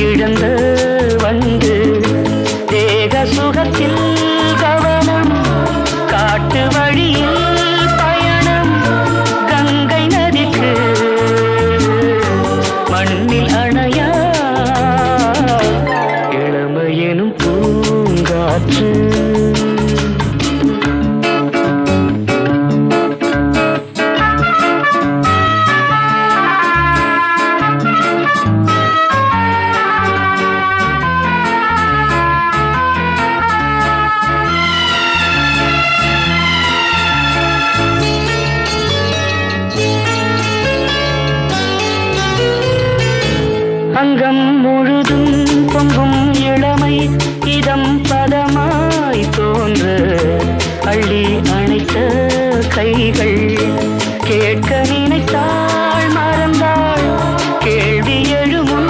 இழந்த வந்து தேக சுகத்தில் கவனம் காட்டு வழியில் பயணம் கங்கை நதிக்கு மண்ணில் அணையா? இளமையெனும் பூங்காற்று கேட்க நினைத்தாள் மறந்தாள். கேள்வி எழுமுன்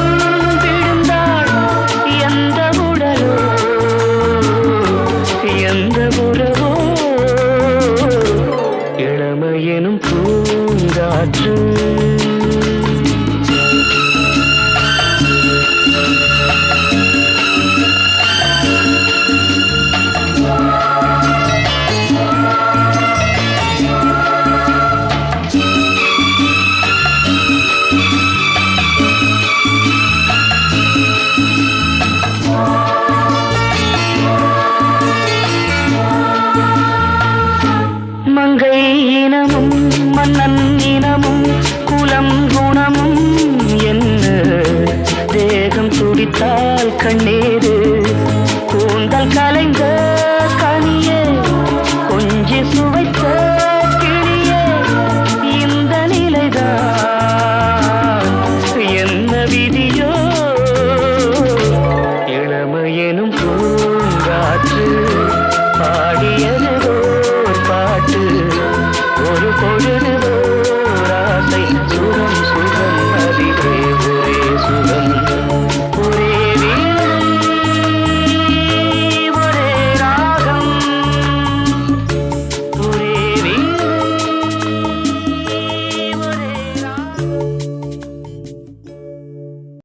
விழுந்தாள் எந்த உடலோ? எந்த உறவோ இளமையெனும் பூங்காற்று